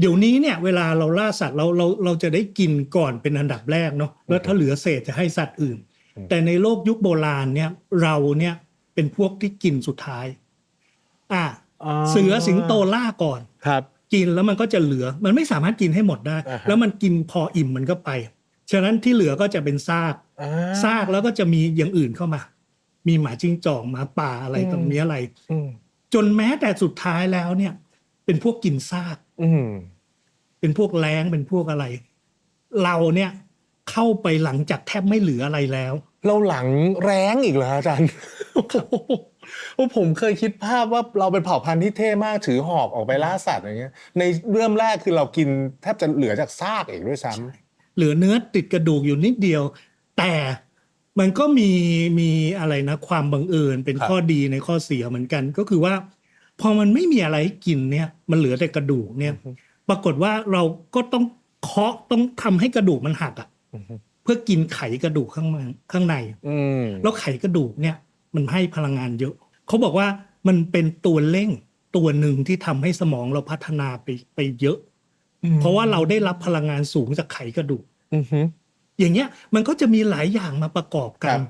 เดี๋ยวนี้เนี่ยเวลาเราล่าสัตว์เราเราเราจะได้กินก่อนเป็นอันดับแรกเนาะแล้วถ้าเหลือเศษจะให้สัตว์อื่น แต่ในโลกยุคโบราณเนี่ยเราเนี่ยเป็นพวกที่กินสุดท้าย อ่าเสือสิงโตล่าก่อนครับ กินแล้วมันก็จะเหลือ มันไม่สามารถกินให้หมดได้อ่าฮะแล้วมันกินพออิ่มมันก็ไป ฉะนั้นที่เหลือก็จะเป็นซากอ่าซากแล้วก็จะมีอย่างอื่นเข้ามา มีหมาจิ้งจอกหมาป่าอะไรอืมตรงนี้อะไรอืมจนแม้แต่สุดท้ายแล้วเนี่ย เป็นพวกกินซาก อืมเป็นพวกแรงเป็นพวกอะไร เราเนี่ยเข้าไปหลังจากแทบไม่เหลืออะไรแล้ว เราหลังแรงอีกเหรออาจารย์โอ้ผมเคยคิดภาพว่าเราเป็นเผ่าพันธุ์ที่เท่มากถือหอกออกไปล่าสัตว์อย่างเงี้ย ในเริ่มแรกคือเรากินแทบจะเหลือจากซากเองด้วยซ้เหลือเนื้อติดกระดูกอยู่นิดเดียว แต่มันก็มีมีอะไรนะ ความบังเอิญเป็นข้อดีในข้อเสียเหมือนกัน ก็คือว่า พอมันไม่มีอะไรให้กินเนี่ย มันเหลือแต่กระดูกเนี่ย ปรากฏว่าเราก็ต้องเคาะต้องทำให้กระดูกมันหักอะ่ะเพื่อกินไขกระดูกข้างในข้างในำอืมแล้วไขกระดูกเนี่ย มันให้พลังงานเยอะเขาบอกว่ามันเป็นตัวเร่งตัวหนึ่งที่ทำให้สมองเราพัฒนาไปไปเยอะ เพราะว่าเราได้รับพลังงานสูงจากไขกระดูกอือฮึอย่างเงี้ย มันก็จะมีหลายอย่างมาประกอบกัครันบ